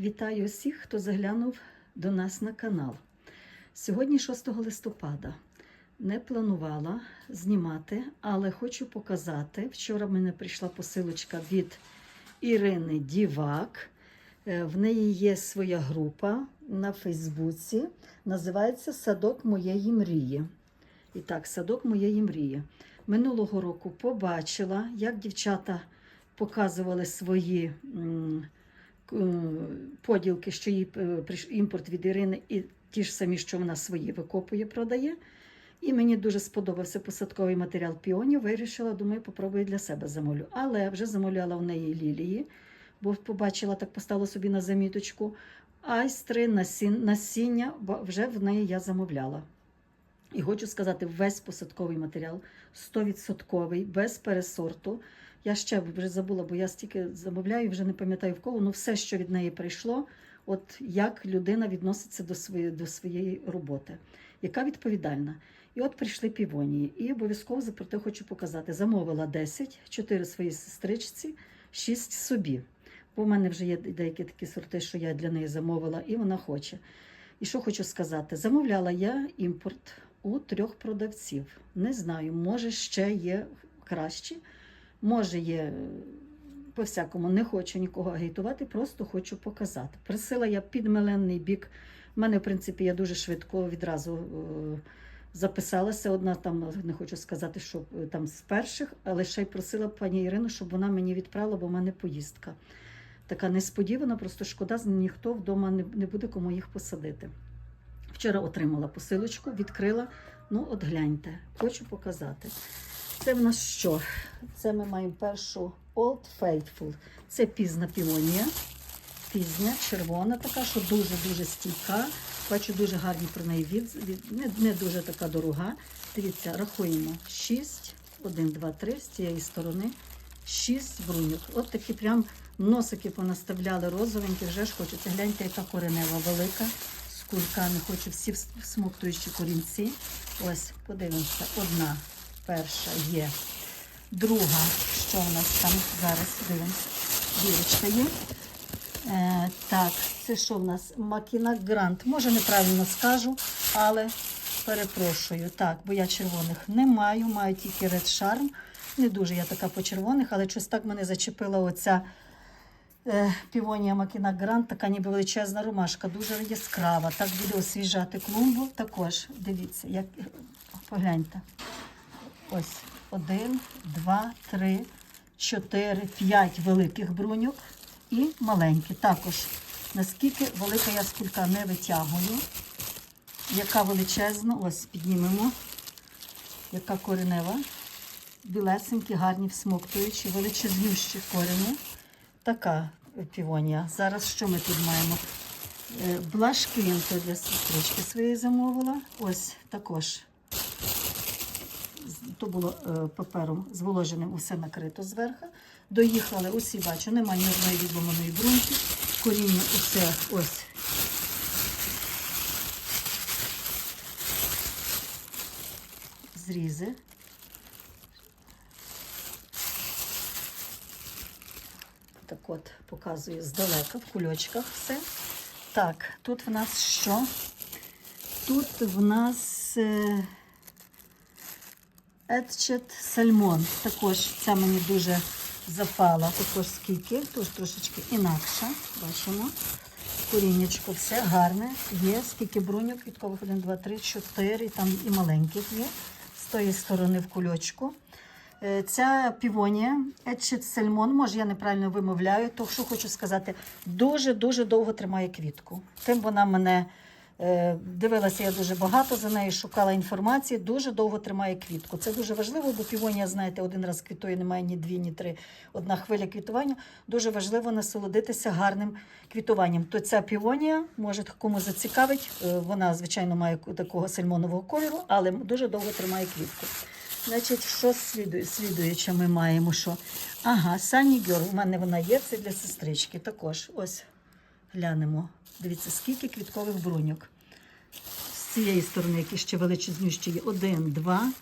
Вітаю усіх, хто заглянув до нас на канал. Сьогодні 6 листопада. Не планувала знімати, але хочу показати. Вчора в мене прийшла посилочка від Ірини Дівак. Е, В неї є своя група на Фейсбуці. Називається Садок моєї мрії. І так, садок моєї мрії. Минулого року побачила, як дівчата показували свої м, поділки, що їй е, імпорт від Ірини, і ті ж самі, що вона свої викопує, продає. І мені дуже сподобався посадковий матеріал піонів. Вирішила, думаю, попробую для себе замовлю. Але вже замовляла в неї лілії, бо побачила, так поставила собі на заміточку. Айстри, насін, насіння, вже в неї я замовляла. І хочу сказати, весь посадковий матеріал 100%, без пересорту. Я ще вже забула, бо я стільки замовляю, вже не пам'ятаю в кого. Ну, все, що від неї прийшло, от як людина відноситься до своєї, до своєї роботи, яка відповідальна. І от прийшли півонії. І обов'язково проте хочу показати. Замовила 10, 4 своїй сестричці, 6 собі. Бо в мене вже є деякі такі сорти, що я для неї замовила, і вона хоче. І що хочу сказати? Замовляла я імпорт у трьох продавців. Не знаю, може ще є кращі, може є е, по-всякому, не хочу нікого агітувати, просто хочу показати. Просила я підмелений бік. У мене, в принципі, я дуже швидко відразу е, записалася. Одна там, не хочу сказати, що е, там з перших, але ще й просила пані Ірину, щоб вона мені відправила, бо в мене поїздка. Така несподівана, просто шкода, ніхто вдома не буде кому їх посадити. Вчора отримала посилочку, відкрила. Ну, от гляньте, хочу показати. Це в нас що? Це ми маємо першу Old Faithful. Це пізна піонія. Пізня, червона така, що дуже-дуже стійка. Бачу дуже гарні про неї від, не, не дуже така дорога. Дивіться, рахуємо 6, 1, 2, 3 з цієї сторони. 6 бруньок. От такі прям носики понаставляли розовенькі, вже ж хочеться. Гляньте, яка коренева велика. З кульками хочу всі всмоктуючі корінці. Ось, подивимося, одна перша є. Друга, що у нас там зараз дивимося. Дірочка є. Е, так, це що в нас? Макіна Грант. Може неправильно скажу, але перепрошую. Так, бо я червоних не маю, маю тільки Red Charm. Не дуже я така по червоних, але щось так мене зачепила оця півонія Макіна Грант, така ніби величезна ромашка, дуже яскрава. Так буде освіжати клумбу. Також дивіться, як погляньте. Ось один, два, три, чотири, п'ять великих бруньок і маленькі. Також наскільки велика я скулька не витягую, яка величезна, ось піднімемо, яка коренева, білесенькі, гарні всмоктуючі, величезнющі корені. Така півонія. Зараз що ми тут маємо? Е, Блашкин то для сестрички своєї замовила. Ось також то було е, папером зволоженим усе накрито зверху. Доїхали, усі бачу, немає ні відломаної бруньки. Коріння усе ось. Зрізи. Так от, показую здалека, в кульочках все. Так, тут в нас що? Тут в нас. Е... Етчет сальмон. Також ця мені дуже запала. Також скільки, тож трошечки інакша. Бачимо. Коріннячко все гарне. Є. Скільки бруньок, квіткових 1, 2, 3, 4. Там і маленьких є. З тої сторони в кульочку. Е, Ця півонія, Етчет сальмон, може я неправильно вимовляю, то що хочу сказати, дуже-дуже довго тримає квітку. Тим вона мене Е, Дивилася я дуже багато за нею, шукала інформації, дуже довго тримає квітку. Це дуже важливо, бо півонія, знаєте, один раз квітує, немає ні дві, ні три, одна хвиля квітування. Дуже важливо насолодитися гарним квітуванням. То ця півонія, може кому зацікавить, е, вона, звичайно, має такого сальмонового кольору, але дуже довго тримає квітку. Значить, що слідує? слідуюче ми маємо? що? Ага, Сані Гьор, у мене вона є, це для сестрички. Також ось глянемо. Дивіться, скільки квіткових бруньок. З цієї сторони, які ще величезнющі є. Один, два,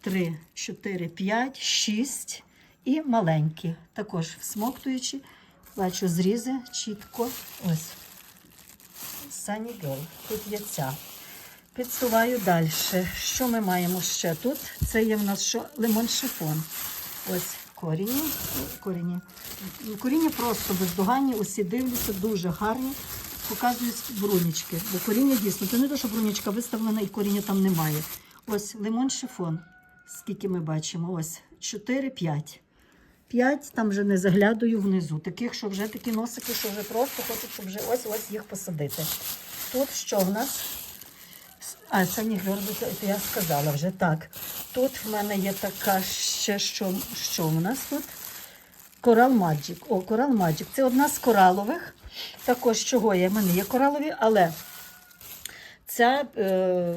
три, чотири, п'ять, шість і маленькі. Також всмоктуючи. Бачу зрізи чітко. Ось. Sunny Girl. Тут є ця. Підсуваю далі. Що ми маємо ще тут? Це є в нас що? Лимон шифон. Ось корінні. Корінні. Коріння просто бездоганні, усі дивлюся, дуже гарні. Показують брунічки. Бо коріння дійсно, це не те, що брунічка виставлена і коріння там немає. Ось лимон шифон. Скільки ми бачимо? Ось 4-5. 5, там вже не заглядаю внизу. Таких, що вже такі носики, що вже просто хочуть, щоб вже ось ось їх посадити. Тут що в нас? А, не гвердо, це я сказала вже так. Тут в мене є така ще, що, що в нас тут? Корал Маджик. О, Корал Маджик. Це одна з коралових. Також чого є? В мене є коралові, але ця е,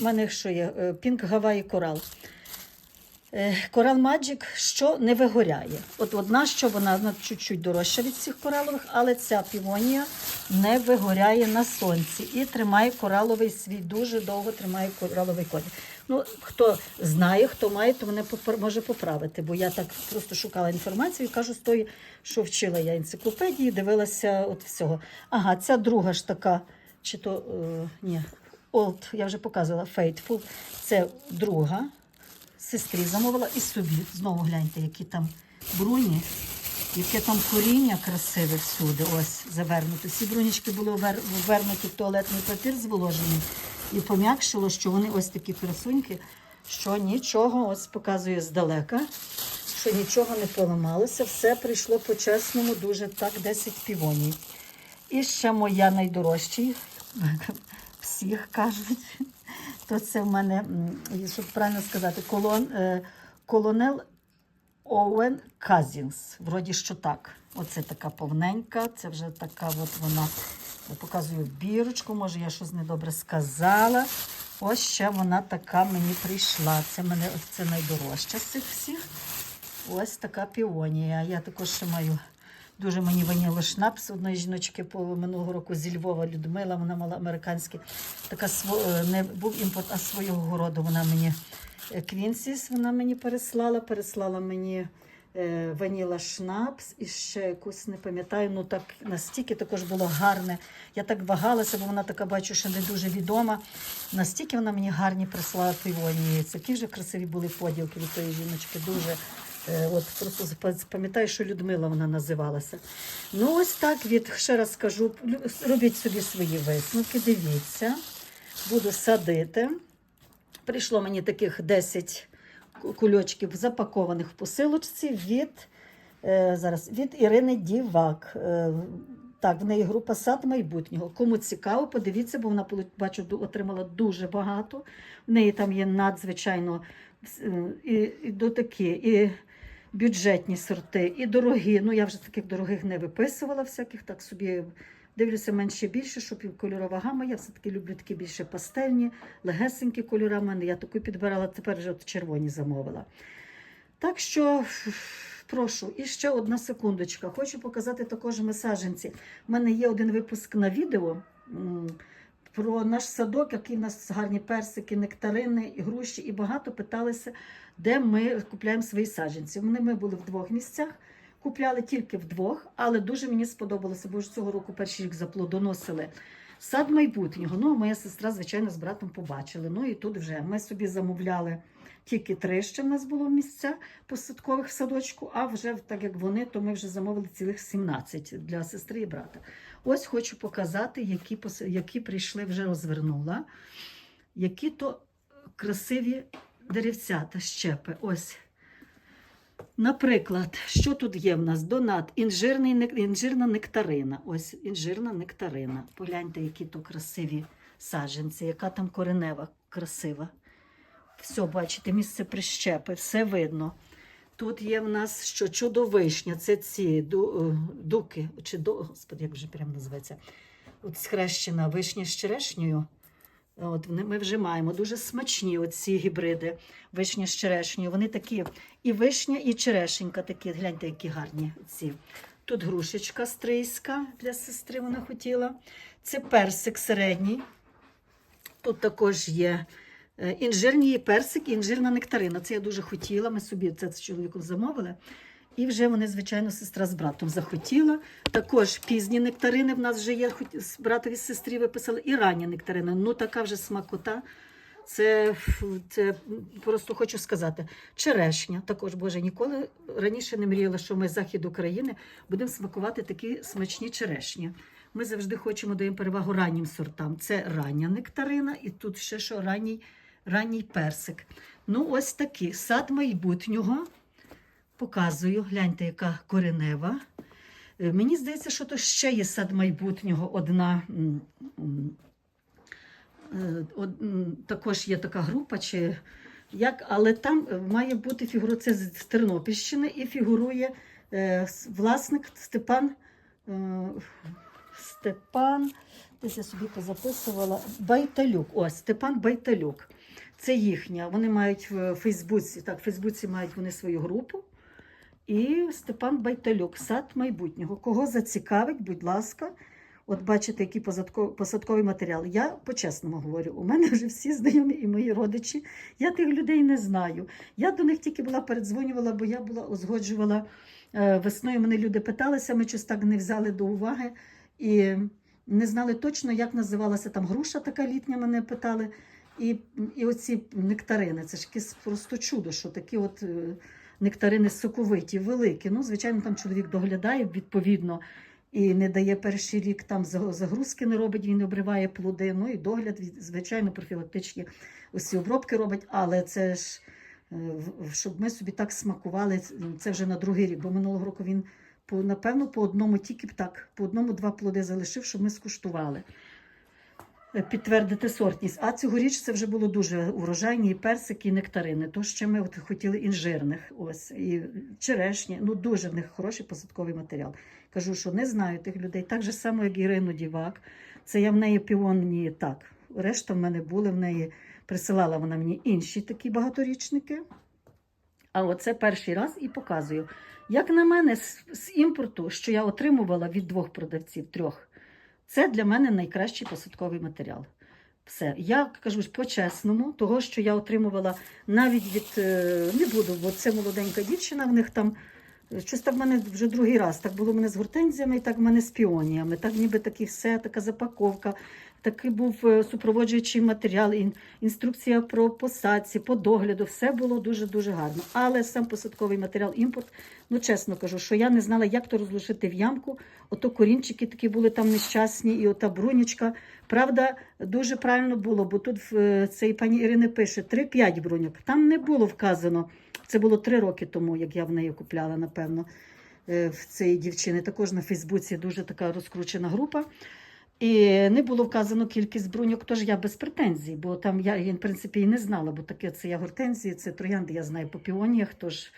мене що є? Пінк Гаваї Корал. Корал Magic, що не вигоряє. От одна, що вона чуть-чуть дорожча від всіх коралових, але ця півонія не вигоряє на сонці і тримає кораловий свій, дуже довго тримає кораловий колір. Ну, хто знає, хто має, то мене може поправити, бо я так просто шукала інформацію і кажу з тої, що вчила я енциклопедії, дивилася от всього. Ага, ця друга ж така, чи то е, ні, Old, я вже показувала Faithful. Це друга сестрі замовила і собі. Знову гляньте, які там бруні, яке там коріння красиве всюди. Ось завернуто. Всі брунічки були ввер- ввернуті в туалетний папір зволожений і пом'якшило, що вони ось такі красуньки, що нічого, ось показує здалека, що нічого не поламалося. Все прийшло по-чесному, дуже так, 10 півоній. І ще моя найдорожчий, всіх кажуть, то це в мене, щоб правильно сказати, колон, е, колонел Оуен Казінс. Вроді що так. Оце така повненька, це вже така от вона. Я показую бірочку, може я щось недобре сказала. Ось ще вона така мені прийшла. Це мене це найдорожча з цих всіх. Ось така піонія. Я також ще маю дуже мені ваніло шнапс одної жіночки по минулого року зі Львова Людмила. Вона мала американський. Така е, не був імпорт, а свого роду. Вона мені е, Квінсіс, вона мені переслала, переслала мені е, ваніла шнапс і ще якусь не пам'ятаю. Ну так настільки також було гарне. Я так вагалася, бо вона така бачу, що не дуже відома. Настільки вона мені гарні прислала півонії. Які вже красиві були поділки від тої жіночки. Дуже От просто пам'ятаю, що Людмила вона називалася. Ну, ось так від ще раз скажу, робіть собі свої висновки, дивіться, буду садити. Прийшло мені таких 10 кульочків запакованих в посилочці від, е, зараз, від Ірини Дівак. Е, так, в неї група сад майбутнього. Кому цікаво, подивіться, бо вона бачу, отримала дуже багато. В неї там є надзвичайно е, і, і до такі, і бюджетні сорти, і дорогі. Ну, я вже таких дорогих не виписувала, всяких так собі дивлюся менше більше, щоб кольорова гама. Я все-таки люблю такі більше пастельні, легесенькі кольори. мене. Я таку підбирала, тепер вже от червоні замовила. Так що. Прошу, і ще одна секундочка. Хочу показати також месаженці. У мене є один випуск на відео про наш садок, який у нас гарні персики, нектарини, і груші, і багато питалися, де ми купляємо свої саджанці. Вони ми були в двох місцях, купляли тільки вдвох, але дуже мені сподобалося, бо ж цього року перший рік заплодоносили. Сад майбутнього. Ну, моя сестра, звичайно, з братом побачили. Ну і тут вже ми собі замовляли тільки три ще в нас було місця посадкових в садочку, а вже так як вони, то ми вже замовили цілих 17 для сестри і брата. Ось хочу показати, які, які прийшли, вже розвернула. Які то красиві деревцята, щепи. Ось. Наприклад, що тут є в нас? Донат, інжирний, інжирна нектарина. Ось інжирна нектарина. Погляньте, які то красиві саджанці, яка там коренева красива. Все, бачите, місце прищепи, все видно. Тут є в нас що чудовишня, це ці ду, е, дуки, чи до, господи, як вже прямо називається. От схрещена вишня з черешнею. От ми вже маємо дуже смачні оці гібриди вишня з черешнею. Вони такі і вишня, і черешенька такі. Гляньте, які гарні ці. Тут грушечка стрийська для сестри вона хотіла. Це персик середній. Тут також є інжирні персик інжирна нектарина. Це я дуже хотіла. Ми собі це з чоловіком замовили. І вже вони, звичайно, сестра з братом захотіла. Також пізні нектарини в нас вже є, з братові сестрі виписали, і ранні нектарини. Ну, така вже смакота. Це, це просто хочу сказати. Черешня також, Боже, ніколи раніше не мріяла, що ми з захід України будемо смакувати такі смачні черешні. Ми завжди хочемо даємо перевагу раннім сортам. Це рання нектарина, і тут ще що ранній, ранній персик. Ну, ось такий сад майбутнього. Показую, гляньте, яка коренева. Е, Мені здається, що то ще є сад майбутнього. Одна е, також є така група, чи як, але там е, має бути фігура це з Тернопільщини і фігурує власник Степан. Степан, десь я собі позаписувала. Байталюк. Ось Степан Байталюк. Це їхня. Вони мають в Фейсбуці. Так, в Фейсбуці мають вони свою групу. І Степан Байталюк, сад майбутнього. Кого зацікавить, будь ласка. От бачите, який посадковий матеріал. Я по-чесному говорю, у мене вже всі знайомі і мої родичі. Я тих людей не знаю. Я до них тільки була передзвонювала, бо я була узгоджувала е, весною. Мене люди питалися, ми щось так не взяли до уваги і не знали точно, як називалася там груша така літня, мене питали. І, і оці нектарини. Це ж якесь просто чудо, що такі от е, нектарини соковиті, великі. Ну, звичайно, там чоловік доглядає відповідно і не дає перший рік там загрузки не робить, він обриває плоди. Ну і догляд, звичайно, профілактичні усі обробки робить, але це ж. е, Щоб ми собі так смакували, це вже на другий рік, бо минулого року він по напевно по одному тільки б так, по одному-два плоди залишив, щоб ми скуштували. Е, Підтвердити сортність. А цьогоріч це вже було дуже урожайні і персики, і нектарини. То ще ми от хотіли інжирних. Ось і черешні. Ну дуже в них хороший посадковий матеріал. Кажу, що не знаю тих людей. Так же само, як Ірину Дівак. Це я в неї піонні так. Решта в мене були, в неї присилала вона мені інші такі багаторічники. А оце перший раз і показую. Як на мене, з, з імпорту, що я отримувала від двох продавців, трьох, це для мене найкращий посадковий матеріал. Все. Я кажу по-чесному, того, що я отримувала навіть від е, не буду, бо це молоденька дівчина, в них там щось так в мене вже другий раз. Так було в мене з гортензіями, і так в мене з піоніями. Так ніби такі все, така запаковка. Такий був е, супроводжуючий матеріал, інструкція про посадці, по догляду. Все було дуже-дуже гарно. Але сам посадковий матеріал імпорт, ну чесно кажу, що я не знала, як то розложити в ямку. Ото корінчики такі були там нещасні, і ота брунічка. Правда, дуже правильно було, бо тут в цей пані Ірини пише 3-5 бруньок. Там не було вказано. Це було 3 роки тому, як я в неї купляла, напевно, е, в цієї дівчини. Також на Фейсбуці дуже така розкручена група. І не було вказано кількість бруньок, тож я без претензій, бо там я, в принципі, і не знала, бо таке це я гортензії, це троянди, я знаю по піоніях. Тож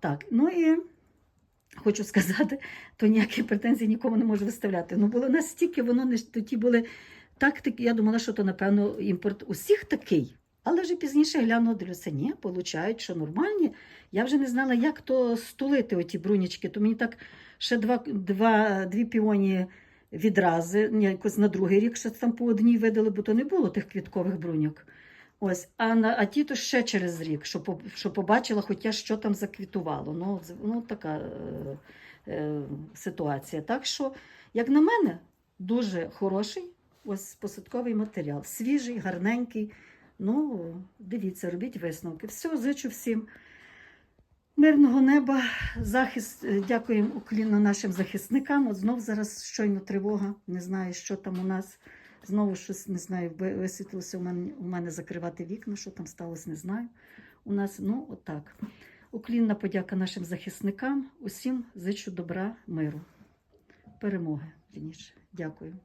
так. Ну і хочу сказати, то ніякі претензії нікому не можу виставляти. Ну було настільки, воно не тоді були так, так, я думала, що то, напевно, імпорт усіх такий. Але вже пізніше глянула, дивлюся, ні, получають, що нормальні. Я вже не знала, як то стулити оті брунічки. То мені так ще два, два, дві піоні відрази, якось на другий рік ще там по одній видали, бо то не було тих квіткових бруньок. Ось, а, на, а ті то ще через рік, що, по- побачила, хоча що там заквітувало. Ну, ну така е, е, ситуація. Так що, як на мене, дуже хороший ось посадковий матеріал. Свіжий, гарненький. Ну, дивіться, робіть висновки. Все, зичу всім. Мирного неба, захист, е, дякуємо уклінно нашим захисникам. От знов зараз щойно тривога. Не знаю, що там у нас. Знову щось не знаю, ви- висвітлилося у мене, у мене закривати вікна, що там сталося, не знаю. У нас, ну, отак. Уклінна подяка нашим захисникам. Усім зичу добра, миру, перемоги. Дякую.